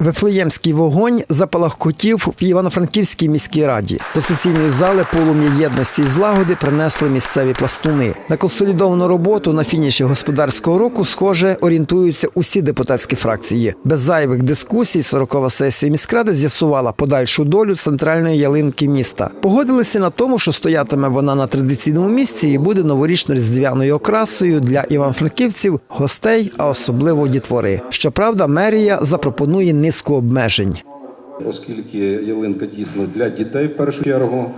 Вифлеємський вогонь запалахкотів в Івано-Франківській міській раді. До сесійної зали полум'я єдності і злагоди принесли місцеві пластуни. На консолідовану роботу на фініші господарського року, схоже, орієнтуються усі депутатські фракції. Без зайвих дискусій 40-ва сесія міськради з'ясувала подальшу долю центральної ялинки міста. Погодилися на тому, що стоятиме вона на традиційному місці і буде новорічно-різдвяною окрасою для івано-франківців, гостей, а особливо дітвори. Щоправда, мерія запропонує низку обмежень. оскільки ялинка дійсно для дітей в першу чергу,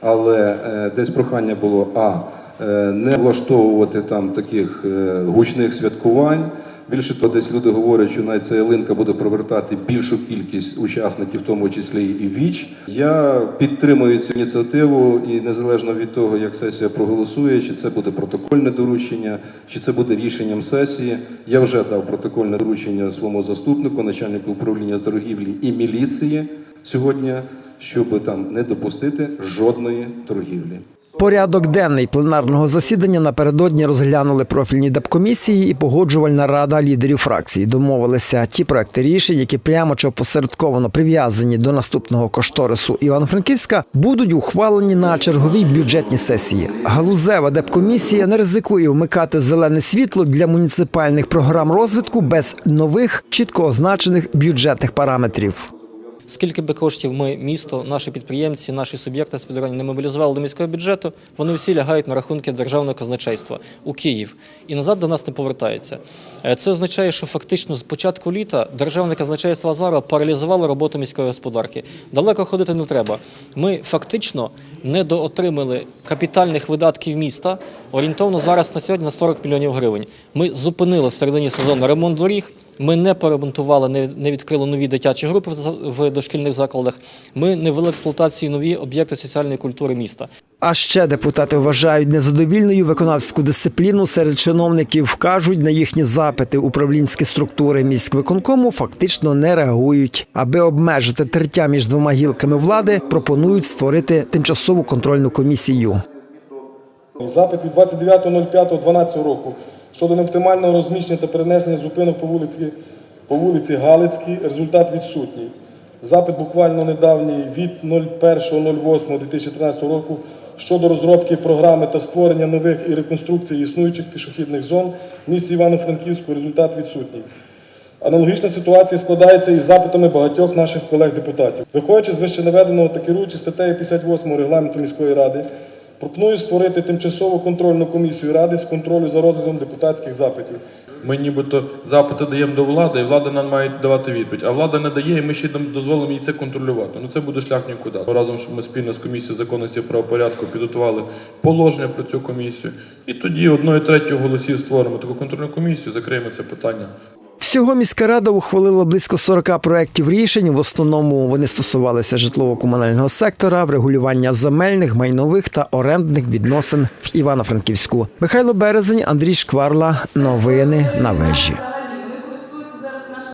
але е, десь прохання було а е, не влаштовувати там таких е, гучних святкувань. Більше того, десь люди говорять, що навіть ця ялинка буде привертати більшу кількість учасників, в тому числі і віч. Я підтримую цю ініціативу і незалежно від того, як сесія проголосує, чи це буде протокольне доручення, чи це буде рішенням сесії. Я вже дав протокольне доручення своєму заступнику, начальнику управління торгівлі і міліції сьогодні, щоб там не допустити жодної торгівлі. Порядок денний пленарного засідання напередодні розглянули профільні депкомісії і погоджувальна рада лідерів фракцій. Домовилися ті проекти рішень, які прямо чи опосередковано прив'язані до наступного кошторису Івано-Франківська, будуть ухвалені на черговій бюджетній сесії. Галузева депкомісія не ризикує вмикати зелене світло для муніципальних програм розвитку без нових чітко означених бюджетних параметрів. Скільки би коштів ми, місто, наші підприємці, наші суб'єкти господарювання не мобілізували до міського бюджету, вони всі лягають на рахунки державного казначейства у Київ і назад до нас не повертаються. Е, Це означає, що фактично з початку літа державне казначейство Азара паралізувало роботу міської господарки. Далеко ходити не треба. Ми фактично недоотримали капітальних видатків міста орієнтовно зараз на сьогодні на 40 мільйонів гривень. Ми зупинили в середині сезону ремонт доріг. Ми не перемонтували, не- відкрили нові дитячі групи в за- в дошкільних закладах. Ми не ввели в експлуатацію нові об'єкти соціальної культури міста. А ще депутати вважають незадовільною виконавську дисципліну серед чиновників, вкажуть на їхні запити управлінські структури міськвиконкому фактично не реагують. Аби обмежити тертя між двома гілками влади, пропонують створити тимчасову контрольну комісію. Запит від 29.05.12 року щодо неоптимального розміщення та перенесення зупинок по вулиці, по вулиці Галицькій. Результат відсутній. Запит буквально недавній від 01.08.2013 року щодо розробки програми та створення нових і реконструкції існуючих пішохідних зон в місті Івано-Франківську. Результат відсутній. Аналогічна ситуація складається із запитами багатьох наших колег-депутатів. Виходячи з вище наведеного та керуючи статтею 58 регламенту міської ради, пропоную створити тимчасову контрольну комісію ради з контролю за розглядом депутатських запитів. Ми нібито запити даємо до влади, і влада нам має давати відповідь. А влада не дає, і ми ще дозволимо їй це контролювати. Ну це буде шлях нікуди. Разом, що ми спільно з комісією законності правопорядку підготували положення про цю комісію. І тоді одною третьою голосів створимо таку контрольну комісію, закриємо це питання. Всього міська рада ухвалила близько 40 проєктів рішень. В основному вони стосувалися житлово-комунального сектора, врегулювання земельних, майнових та орендних відносин в Івано-Франківську. Михайло Березень, Андрій Шкварла. Новини на вежі.